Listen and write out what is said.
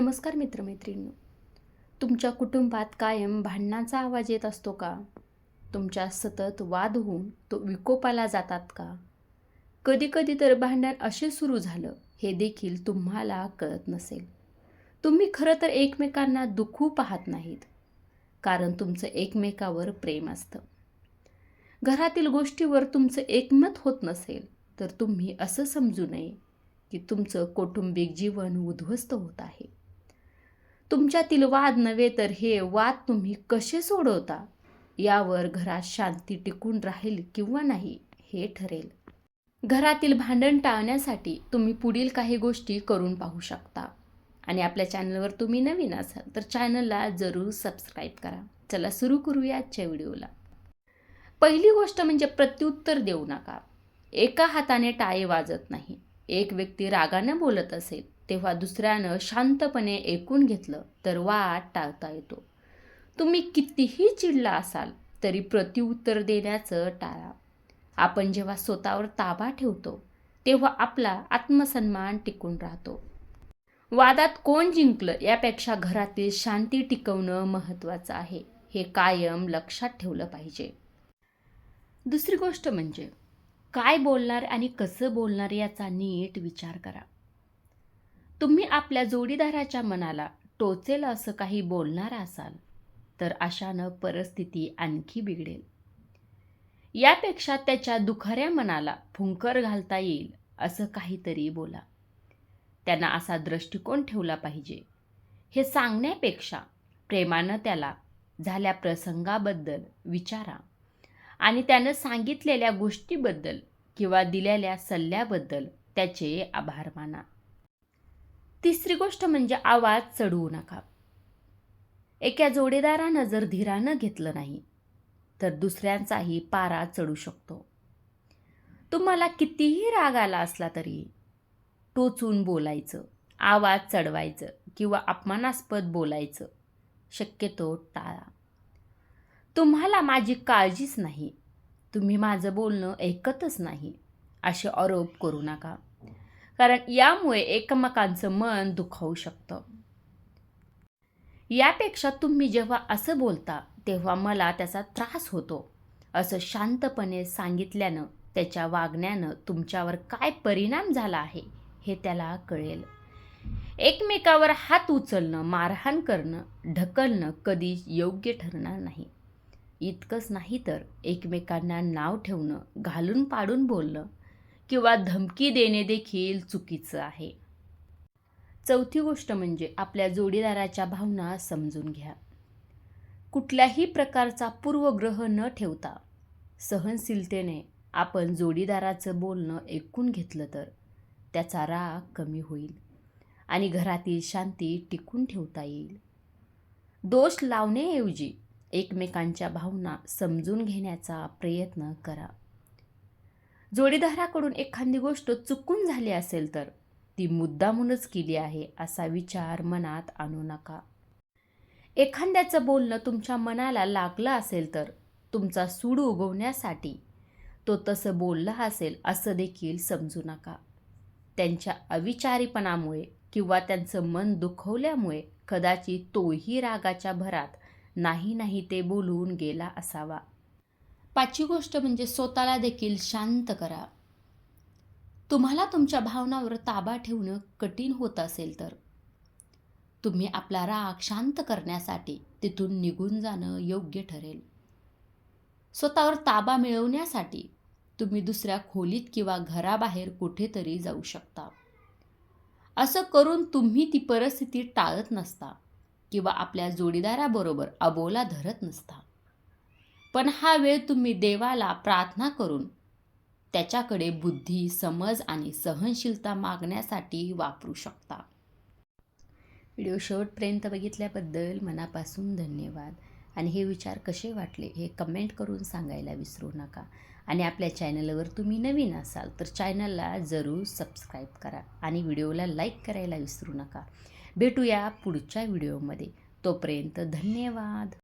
नमस्कार मित्रमैत्रिणी तुमच्या कुटुंबात कायम भांडणाचा आवाज येत असतो का? तुमच्या सतत वाद होऊन तो विकोपाला जातात का? कधीकधी तर भांडण असे सुरू झालं हे देखील तुम्हाला कळत नसेल. तुम्ही खरं तर एकमेकांना दुखू पाहत नाहीत कारण तुमचं एकमेकावर प्रेम असतं. घरातील गोष्टीवर तुमचं एकमत होत नसेल तर तुम्ही असं समजू नये की तुमचं कौटुंबिक जीवन उद्ध्वस्त होत आहे. तुमच्यातील वाद नव्हे तर हे वाद तुम्ही कसे सोडवता? यावर घरात शांती टिकून राहील किंवा नाही हे ठरेल. घरातील भांडण टाळण्यासाठी तुम्ही पुढील काही गोष्टी करून पाहू शकता. आणि आपल्या चॅनलवर तुम्ही नवीन असाल तर चॅनलला जरूर सबस्क्राईब करा. चला सुरू करूया आजच्या व्हिडिओला. पहिली गोष्ट म्हणजे प्रत्युत्तर देऊ नका. एका हाताने टाळे वाजत नाही. एक व्यक्ती रागानं बोलत असेल तेव्हा दुसऱ्यानं शांतपणे ऐकून घेतलं तर वाद टाळता येतो. तुम्ही कितीही चिडला असाल तरी प्रत्युत्तर देण्याचं टाळा. आपण जेव्हा स्वतःवर ताबा ठेवतो तेव्हा आपला आत्मसन्मान टिकून राहतो. वादात कोण जिंकलं यापेक्षा घरातील शांती टिकवणं महत्त्वाचं आहे. हे कायम लक्षात ठेवलं पाहिजे. दुसरी गोष्ट म्हणजे काय बोलणार आणि कसं बोलणार याचा नीट विचार करा. तुम्ही आपल्या जोडीदाराच्या मनाला टोचेल असं काही बोलणार असाल तर अशानं परिस्थिती आणखी बिघडेल. यापेक्षा त्याच्या दुखाऱ्या मनाला फुंकर घालता येईल असं काहीतरी बोला. त्यांना असा दृष्टिकोन ठेवला पाहिजे. हे सांगण्यापेक्षा प्रेमानं त्याला झाल्या प्रसंगाबद्दल विचारा आणि त्यानं सांगितलेल्या गोष्टीबद्दल किंवा दिलेल्या सल्ल्याबद्दल त्याचे आभार माना. तिसरी गोष्ट म्हणजे आवाज चढवू नका. एका जोडीदारानं जर धीरानं घेतलं नाही तर दुसऱ्यांचाही पारा चढू शकतो. तुम्हाला कितीही राग आला असला तरी टोचून बोलायचं आवाज चढवायचं किंवा अपमानास्पद बोलायचं शक्यतो टाळा. तुम्हाला माझी काळजीच नाही. तुम्ही माझं बोलणं ऐकतच नाही असे आरोप करू नका. कारण यामुळे एकमेकांचं मन दुखावू शकतं. यापेक्षा तुम्ही जेव्हा असं बोलता तेव्हा मला त्याचा त्रास होतो. असं शांतपणे सांगितल्यानं त्याच्या वागण्यानं तुमच्यावर काय परिणाम झाला आहे हे त्याला कळेल. एकमेकावर हात उचलणं मारहाण करणं ढकलणं कधी योग्य ठरणार नाही. इतकंच नाही तर एकमेकांना नाव ठेवणं घालून पाडून बोलणं किंवा धमकी देणे देखील चुकीचं आहे. चौथी गोष्ट म्हणजे आपल्या जोडीदाराच्या भावना समजून घ्या. कुठल्याही प्रकारचा पूर्वग्रह न ठेवता सहनशीलतेने आपण जोडीदाराचं बोलणं ऐकून घेतलं तर त्याचा राग कमी होईल आणि घरातील शांती टिकून ठेवता येईल. दोष लावण्याऐवजी एकमेकांच्या भावना समजून घेण्याचा प्रयत्न करा. जोडीदाराकडून एखादी गोष्ट चुकून झाली असेल तर ती मुद्दामूनच केली आहे असा विचार मनात आणू नका. एखाद्याचं बोलणं तुमच्या मनाला लागलं असेल तर तुमचा सूड उगवण्यासाठी तो तसं बोलला असेल असं देखील समजू नका. त्यांच्या अविचारीपणामुळे किंवा त्यांचं मन दुखवल्यामुळे कदाचित तोही रागाच्या भरात नाही नाही ते बोलून गेला असावा. पाचवी गोष्ट म्हणजे स्वतःला देखील शांत करा. तुम्हाला तुमच्या भावनावर ताबा ठेवणं कठीण होत असेल तर. तुम्ही आपला राग शांत करण्यासाठी तिथून निघून जाणं योग्य ठरेल. स्वतःवर ताबा मिळवण्यासाठी तुम्ही दुसऱ्या खोलीत किंवा घराबाहेर कुठेतरी जाऊ शकता. असं करून तुम्ही ती परिस्थिती टाळत नसता किंवा आपल्या जोडीदाराबरोबर अबोला धरत नसता. पण हा वेळ तुम्ही देवाला प्रार्थना करून त्याच्याकडे बुद्धी समज आणि सहनशीलता मागण्यासाठी वापरू शकता. व्हिडिओ शेवटपर्यंत बघितल्याबद्दल मनापासून धन्यवाद. आणि हे विचार कसे वाटले हे कमेंट करून सांगायला विसरू नका. आणि आपल्या चॅनलवर तुम्ही नवीन असाल तर चॅनलला जरूर सबस्क्राईब करा आणि व्हिडिओला लाईक करायला विसरू नका. भेटूया पुढच्या व्हिडिओमध्ये. तोपर्यंत धन्यवाद.